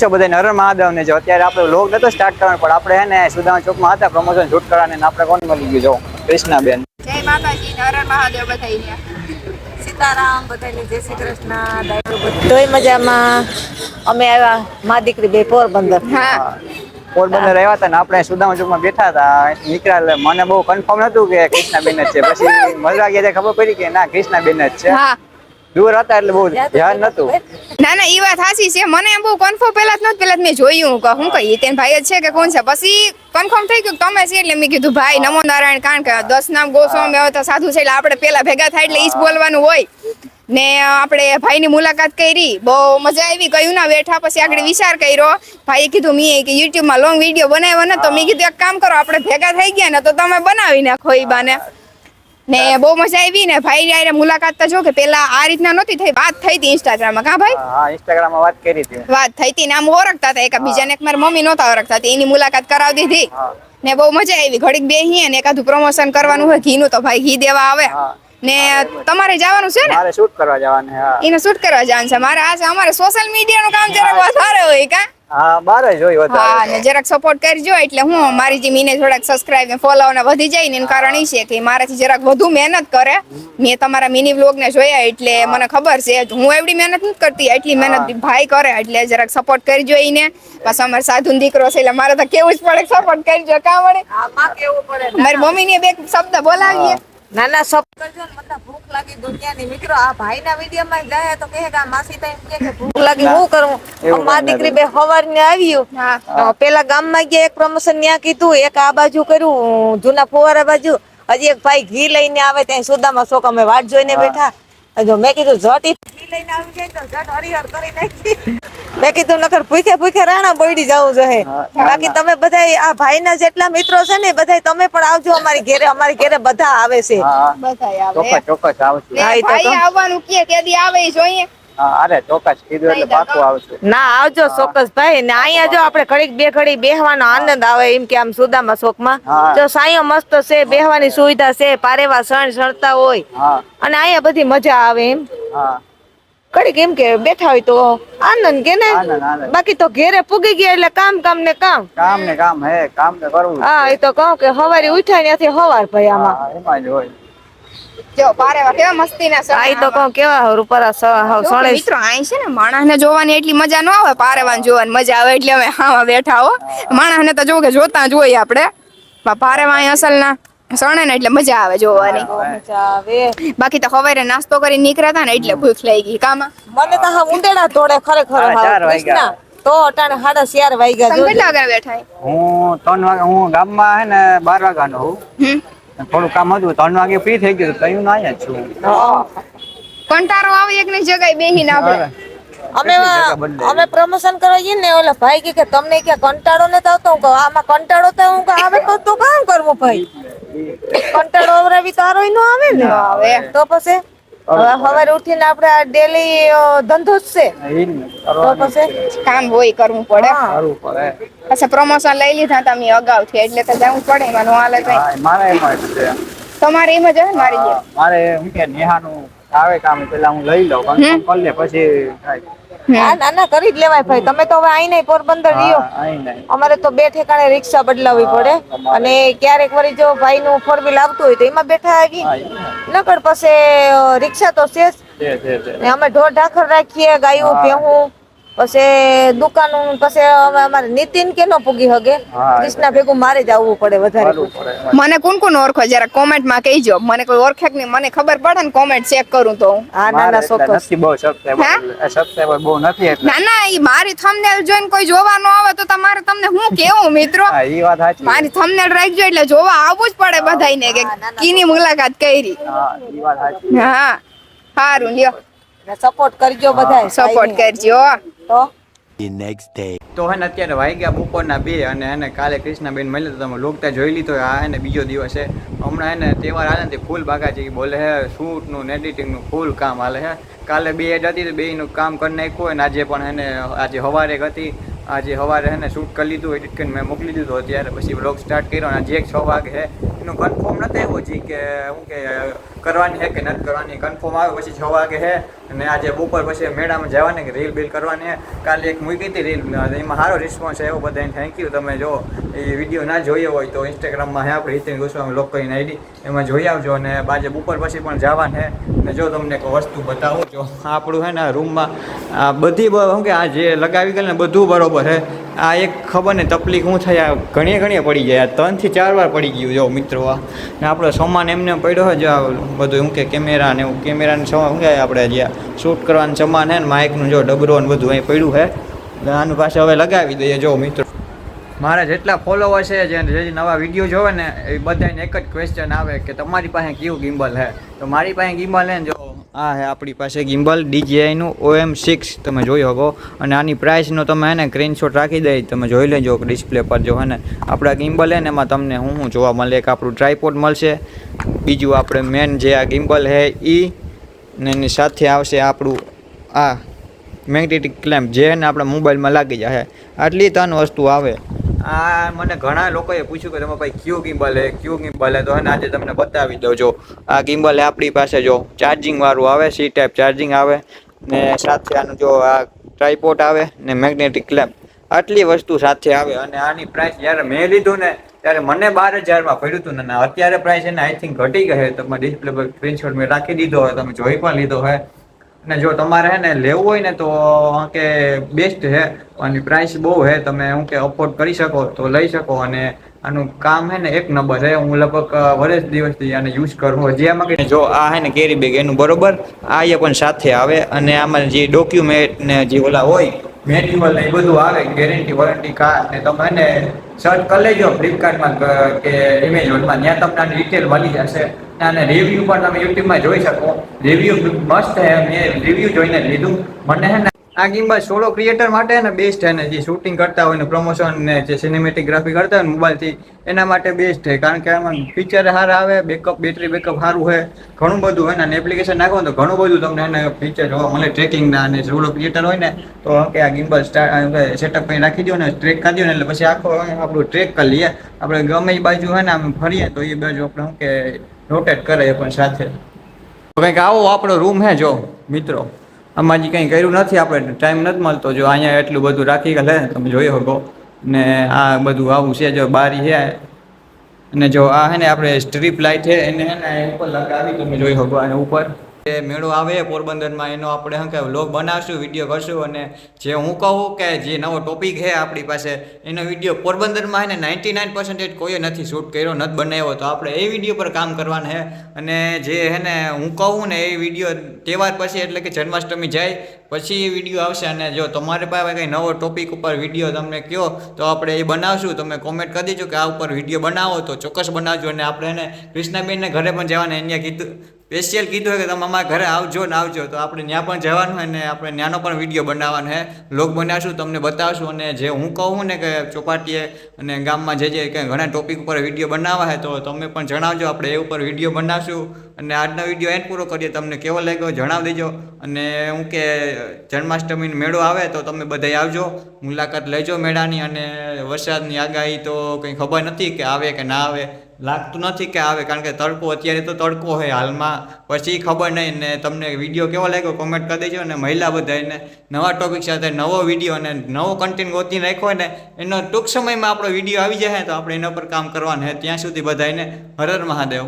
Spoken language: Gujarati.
છો બધા નર મહાદેવ ને જો અત્યારે આપણે લોગ નતો સ્ટાર્ટ કરવાનો પણ આપણે હે ને સુદામા ચોકમાં હતા પ્રમોશન શૂટ કરવાને આપણે કોણ મળી ગયું? જો કૃષ્ણાબેન. જય માતાજી નર મહાદેવ બધાઈને સીતારામ બધાને જય શ્રી કૃષ્ણ બધોય. મજામાં. અમે આવ્યા મા દીકરી બે પોરબંદર. હા. પોરબંદર આવ્યા હતા ને આપણે સુદામા ચોકમાં બેઠા હતા. નીકળ્યા એટલે મને બહુ કન્ફર્મ નતું કે કૃષ્ણાબેન જ છે. પછી મજા ગયા ખબર પડી કે ના કૃષ્ણાબેન જ છે. હા. દૂર હતા એટલે બહુ ધ્યાન નતું. ના. ના એ વાત સાચી છે. મને એમ બહુ કન્ફર્મ પહેલા જ નહોતું પહેલા મેં જોયું કે હું કહી તેન ભાઈ જ છે કે કોણ છે? પછી કન્ફર્મ થઈ ગયું તમે છે એટલે મેં કીધું ભાઈ નમો નારાયણ કારણ કે દસ નામ ગોસ્વામી આવે તો સાધુ છે એટલે આપણે પેલા ભેગા થાય એટલે ઈ જ બોલવાનું હોય. ને આપણે ભાઈની મુલાકાત કરી બહુ મજા આવી કયું ના બેઠા પછી આગળ વિચાર કર્યો. ભાઈએ કીધું મેં કે યુટ્યુબમાં લોંગ વીડિયો બનાવ્યો ને તો મેં કીધું એક કામ કરો આપણે ભેગા થઈ ગયા ને તો તમે બનાવી નાખો ઈ બાને. ને બહુ મજા આવી ને ભાઈ ની મુલાકાત તો જો કે પેલા આ રીતના નહોતી થઈ વાત થઈ હતી ઇન્સ્ટાગ્રામમાં કા ભાઈ? હા ઇન્સ્ટાગ્રામમાં વાત કરી હતી વાત થઈ હતી ને આમ ઓળખતા હતા એક બીજાને એક મારી મમ્મી નહોતા ઓળખતા હતી એની મુલાકાત કરાવી દીધી. ને બહુ મજા આવી ઘડીક બેહીએ ને એકાદું પ્રમોશન કરવાનું હોય ઘી નું તો ભાઈ ઘી દેવા આવે. હા. ને તમારે જવાનું છે ને? મારે શૂટ કરવા જવાનું છે, હા. એને શૂટ કરવા જવાનું છે. મારે આ અમારે સોશિયલ મીડિયાનું કામ જરાક વધારે હોય કા? હા બારે જોઈ વધારે. હા ને જરાક સપોર્ટ કરજો. એટલે હું મારી જે મીને થોડાક સબસ્ક્રાઇબ ને ફોલો ને વધી જાય ને એનું કારણ એ છે કે મારાથી જરાક વધુ મહેનત કરે. મેં તમારા મિની વ્લોગ ને જોયા એટલે મને ખબર છે. હું એવડી મહેનત નથી કરતી. એટલી મહેનત ભાઈ કરે એટલે જરાક સપોર્ટ કરજો એને. પાછો અમારે સાધુ દીકરો છે એટલે મારે તો કેવું જ પડે સપોર્ટ કરજો. કા મળે આ માં કેવું પડે? મારી મમ્મી ને બે શબ્દ બોલાવીએ. નાના સબ કરજો ને મતલબ ભૂખ લાગી દુનિયાની. મિત્રો આ ભાઈના વિડીયોમાં જાય તો કહે કે આ માસી તો એમ કે ભૂખ લાગી હું કરું? મા દીકરી બે સવારને આવ્યું. હા. અ, પેલા ગામમાં ગયા એક પ્રમોશન ત્યાં કીધું એક આ બાજુ કર્યું જૂના ફુવારા બાજુ. હજી એક ભાઈ ઘી લઈને આવે ત્યાં સુદામાં શોક અમે વાટ જોઈને બેઠા. જો મેં કીધું ઝટ લઈને આવી જાય તો ઝટ હરિહર કરી નાખી. મેં કીધું નકર ભૂખે ભૂખે રાણા બોયડી જવું જોઈએ બાકી તમે બધા આ ભાઈના જેટલા મિત્રો છે ને બધા તમે પણ આવજો અમારી ઘેરે અમારી ઘેરે બધા આવે છે. હા. આવે. ચોક્કસ આવશું. ભાઈ આવવાનું કે કેદી આવે જોઈએ. અરે ચોક્કસ કીધું એટલે પાકું આવશું. ના આવજો ચોક્કસ ભાઈ. ને અહીંયા જો આપણે ઘડીક બે ઘડી બેહવાનો આનંદ આવે એમ કે આમ સુદામા શોકમાં. જો સાયો મસ્ત છે બેહવાની સુવિધા છે પારેવા સણ સણતા હોય. અને અહીંયા બધી મજા આવે એમ. હા. ઘડીક કેમ કે બેઠા હોય તો આનંદ કે ને. બાકી તો ઘેરે પૂગી ગયા એટલે કામ કામ ને કામ. કામ ને કામ હે કામ ને કરવું હા એ તો કહું કે હવારે ઉઠાય ત્યાંથી હવાર ભાઈ આમાં. એમાં જ હોય. જો પારેવા કેવા મસ્તી ના એ તો કહું કેવા રૂપરા જો કે સણે મિત્રો અહીં છે ને માણસને જોવાની એટલી મજા ન આવે પારેવાન જોવાની મજા આવે એટલે અમે હામાં બેઠા હો. માણસને તો જો કે જોતા જ હોય આપણે. પારેવા અહીં અસલના સણે ને એટલે મજા આવે જોવાની. મજા આવે. બાકી તો હવારે નાસ્તો કરી નીકળ્યા હતા ને એટલે ભૂખ લઈ ગઈ. કામાં? મને તો હા ઊંડેડા તોડે ખરેખર તો અટાણે સાડા ચાર વાગ્યા તમે. કેટલા વાગ્યા બેઠા હું? ત્રણ વાગે હું ગામમાં હે ને બાર વાગ્યાનો હું થોડું કામ હતું ત્રણ વાગે ફ્રી થઈ ગયું તો હું અહીંયા છું. કંટાળો આવે એક ની જગ્યાએ બેહીને આપણે. અમે. અમે પ્રમોશન કરવા જઈએ ને ઓલા ભાઈ કે કે તમને કે કંટાળો ને આવતો? હું કહું, આમાં કંટાળો તો હું આવે તો તો કામ કરવું ભાઈ. કંટાળો અવરાવી તો આરોય નો આવે ને? આવે. તો પછી સવારે ઉઠીને આપણે આ ડેલી ધંધો જ છે. તો પછી કામ હોય કરવું પડે. કરવું પડે. પછી પ્રમોશન લઈ લીધા તમે અગાઉથી એટલે તો જવું પડે એમાં નો હાલે મારે એમાં જ છે. તમારે એમ જ મારી મારે હું કે નેહાનું આવે કામ પેલા હું લઈ લઉં કન્ફર્મ કરી લે પછી થાય. હા ના ના કરી જ લેવાય ભાઈ. તમે તો હવે આઈ નહીં પોરબંદર રહ્યો. અમારે તો બે ઠેકાણે રિક્ષા બદલાવવી પડે. અને ક્યારેક વળી જો ભાઈ નું ફોર વ્હીલ આવતું હોય તો એમાં બેઠા આવી નકર પછી રિક્ષા તો. ને અમે ઢોર ઢાખર રાખીએ ગાયું. ભેહું પછી દુકાનું પછી અમે અમારે નીતિન કે નો પૂગી હગે. કૃષ્ણા ભેગું મારે જ આવવું પડે વધારે. મને કોણ કોણ ઓળખો? જરા કોમેન્ટમાં કહીજો. મને કોઈ ઓળખે કે નહીં મને ખબર પડે ને કોમેન્ટ ચેક કરું તો હું. ના ના ચોક્કસ બહુ subscriber. એ બહુ નથી એટલે. ના ના ઈ મારી થંબનેલ જોઈને કોઈ જોવા ન આવે તો તમારે તમને હું કેવું મિત્રો? ઈ વાત સાચી. મારી થંબનેલ રાખજો એટલે જોવા આવવું જ પડે બધાયને કે કીની મુલાકાત કરી. હા ઈ વાત સાચી. હા સારું લ્યો. સપોર્ટ કરજો બધાય સપોર્ટ કરજો. તો? તો હે ને અત્યારે ગયા બપોરના બે અને એને કાલે કૃષ્ણાબેન મળ્યા તો તમે લોકતા જોઈ લીધો આ હે ને બીજો દિવસ છે. હમણાં એને તહેવાર આવે ને ફૂલ બાગાજી બોલે હે શૂટનું ને એડિટિંગનું ફૂલ કામ હાલે હે. કાલે બે એડ હતી તો બેયનું કામ કરી નાખ્યું અને ને આજે પણ એને આજે સવારે હતી. આજે સવારે એને શૂટ કરી લીધું એડિટ કરીને મેં મોકલી દીધું. અત્યારે પછી બ્લોગ સ્ટાર્ટ કર્યો અને જે છ વાગે છે એનું કન્ફર્મ નથી આવ્યું હજી કે શું કે કરવાની છે કે નથી કરવાની. કન્ફર્મ આવે પછી છ વાગે છે અને આજે બપોર પછી મેળામાં જવાની કે રીલ બિલ કરવાની છે કાલે એક મૂકી હતી રીલ એમાં સારો રિસ્પોન્સ આવ્યો બધાને. થેન્ક યુ તમે જો, એ વીડિયો ના જોયો હોય તો ઇન્સ્ટાગ્રામમાં હે, આપણે હિતેન ગોસ્વામી લોક કરીને આઈડી એમાં જોઈ આવજો અને બાજે બપોર પછી પણ જવાનું છે અને જો તમને એક વસ્તુ બતાવું, જો આપણું હે ને રૂમમાં આ બધી શું કે આ જે લગાવી ગયેલ ને બધું બરોબર છે આ એક ખબર ને તકલીફ શું થાય, આ ઘણી ઘણી પડી જાય. ત્રણથી ચાર વાર પડી ગયું, જો મિત્રો, આ. ને આપણો સામાન એમને પડ્યો હોય, જો બધું શું કે કેમેરા ને એવું કેમેરાનું સામાન શું કે આપણે જે શૂટ કરવાનું સામાન છે ને માઇકનું જો ડબરો ને બધું અહીં પડ્યું છે આનું પાછા હવે લગાવી દઈએ, જો મિત્રો. મારા જેટલા ફોલોવર છે, જે જે નવા વીડિયો જોવે ને, એ બધાને એક જ ક્વેશ્ચન આવે કે તમારી પાસે કયું ગિમ્બલ છે તો મારી પાસે ગિમ્બલ હે જો, આ હે આપણી પાસે ગિમ્બલ ડીજીઆઈનું ઓએમ સિક્સ, તમે જોઈ શકો. અને આની પ્રાઇસનો તમે હે ને સ્ક્રીનશોટ રાખી દઈ તમે જોઈ લેજો ડિસ્પ્લે પર જો હે ને. આપણા ગિમ્બલ હે ને, એમાં તમને હું હું જોવા મળે, એક આપણું ટ્રાયપોડ મળશે. બીજું આપણે મેન જે આ ગિમ્બલ હે એ ને એની સાથે આવશે આપણું આ મેગ્નેટિક ક્લેમ્પ જે ને આપણા મોબાઈલમાં લાગી જાય આટલી ત્રણ વસ્તુ આવે. આ મને ઘણા લોકોએ પૂછ્યું કે તમે ભાઈ ક્યુ ગિમ્બલ હે ક્યુ ગિમ્બલ હે તો હે ને આજે તમને બતાવી દઉં જો આ ગિમ્બલ આપણી પાસે જો ચાર્જિંગ વાળું આવે સી ટાઈપ ચાર્જિંગ આવે, ને સાથે આનું જો આ ટ્રાયપોટ આવે, ને મેગ્નેટિક ક્લેમ્પ આટલી વસ્તુ સાથે આવે અને આની પ્રાઇસ જ્યારે મેં લીધું ને, ત્યારે મને બાર હજારમાં પડ્યું હતું ને અત્યારે પ્રાઇસ એને આઈ થિંક ઘટી ગઈ છે. તમે ડિસ્પ્લે પર સ્ક્રીનશોટ મેં રાખી દીધો હોય, તમે જોઈ પણ લીધો હોય. અને જો તમારે હે ને લેવું હોય ને તો કે બેસ્ટ છે અને પ્રાઇસ બહુ છે તમે હું કે અફોર્ડ કરી શકો, તો લઈ શકો. અને આનું કામ છે ને એક નંબર છે હું લગભગ વર્ષ દિવસથી આને યુઝ કરું. જે આમાં કે જો આ છે ને કેરી બેગ એનું બરોબર, આ એ પણ સાથે આવે. અને આમાં જે ડોક્યુમેન્ટ ને જે ઓલા હોય મેન્યુઅલ ને એ બધું આવે ગેરંટી વોરંટી કાર્ડ ને તમે એને સર્ચ કરી લેજો ફ્લિપકાર્ટમાં કે એમેઝોનમાં ત્યાં તમને ડિટેલ મળી જશે. અને રિવ્યુ પણ તમે યુટ્યુબમાં જોઈ શકો. રિવ્યુ મસ્ત છે મેં રિવ્યુ જોઈને લીધું. મને છે ને આ ગિમ્બલ સોલો ક્રિએટર માટે ને બેસ્ટ છે ને, જે શૂટિંગ કરતા હોય ને પ્રમોશન ને જે સિનેમેટિગ્રાફી કરતા હોય મોબાઈલથી એના માટે બેસ્ટ છે કારણ કે આમાં ફીચર સારા આવે બેકઅપ બેટરી બેકઅપ સારું છે ઘણું બધું હોય ને એપ્લિકેશન નાખો તો ઘણું બધું તમને એને ફીચર જોવા મળે. ટ્રેકિંગના અને સોલો ક્રિએટર હોય ને, તો કે આ ગિમ્બલ સેટઅપ કરી રાખી દો ને ટ્રેક કરી દો ને, એટલે પછી આખો, આપણું ટ્રેક કરી લઈએ. આપણે ગમે એ બાજુ હોય ને, આમ ફરીએ તો એ બાજુ આપણે કે રોટેટ કરે એ પણ સાથે. કંઈક આવો આપણો રૂમ હે જો, મિત્રો. આમાં જે કંઈ કર્યું નથી, આપણે ટાઈમ નથી મળતો. જો અહીંયા એટલું બધું રાખી લે તમે જોઈ શકો. ને આ બધું આવું છે, જો બારી છે અને જો આ હે ને, આપણે સ્ટ્રીપ લાઇટ છે એને હે ને, ઉપર લગાવી તમે જોઈ શકો આને ઉપર. એ મેળો આવે પોરબંદરમાં એનો આપણે શું કે વ્લોગ બનાવશું વીડિયો કરશું અને જે હું કહું કે જે નવો ટોપિક છે આપણી પાસે, એનો વીડિયો પોરબંદરમાં એને નાઇન્ટી નાઇન પર્સન્ટેજ કોઈએ નથી શૂટ કર્યો, નથી બનાવ્યો, તો આપણે એ વીડિયો પર કામ કરવાનું છે. અને જે હે ને હું કહું ને એ વીડિયો તહેવાર પછી એટલે કે જન્માષ્ટમી જાય, પછી એ વીડિયો આવશે અને જો તમારી પાસે કંઈ નવો ટોપિક ઉપર વીડિયો તમને કહો તો આપણે એ બનાવશું. તમે કોમેન્ટ કરી દેજો કે આ ઉપર વીડિયો બનાવો, તો ચોક્કસ બનાવજો. અને આપણે એને કૃષ્ણાબેનને ઘરે પણ જવાને અહીંયા કીધું સ્પેશિયલ કીધું કે તમે અમારા ઘરે આવજો ને આવજો. તો આપણે ત્યાં પણ જવાનું હોય ને આપણે ત્યાંનો પણ વીડિયો બનાવવાનો છે લોગ બનાવશું, તમને બતાવશું અને જે હું કહું ને કે ચોપાટીએ અને ગામમાં જે જે કંઈ ઘણા ટોપિક ઉપર વીડિયો બનાવવા છે તો તમે પણ જણાવજો. આપણે એ ઉપર વીડિયો બનાવશું અને આજનો વીડિયો એન્ડ પૂરો કરીએ. તમને કેવો લાગ્યો જણાવી દેજો. અને હું કે જન્માષ્ટમીનો મેળો આવે તો તમે બધાય આવજો. મુલાકાત લેજો મેળાની અને વરસાદની આગાહી તો કંઈ ખબર નથી કે આવે કે ના આવે. લાગતું નથી કે આવે, કારણ કે તડકો અત્યારે તો તડકો હોય હાલમાં. પછી ખબર નહીં ને તમને વીડિયો કેવો લાગ્યો કોમેન્ટ કરી દેજો અને મહિલા બધાને નવા ટોપિક સાથે નવો વીડિયો અને નવો કન્ટેન્ટ ગોતી નાખ્યો ને, એનો ટૂંક સમયમાં આપણો વીડિયો આવી જાય તો આપણે એના પર કામ કરવાનું છે ત્યાં સુધી બધાને હરર હર મહાદેવ.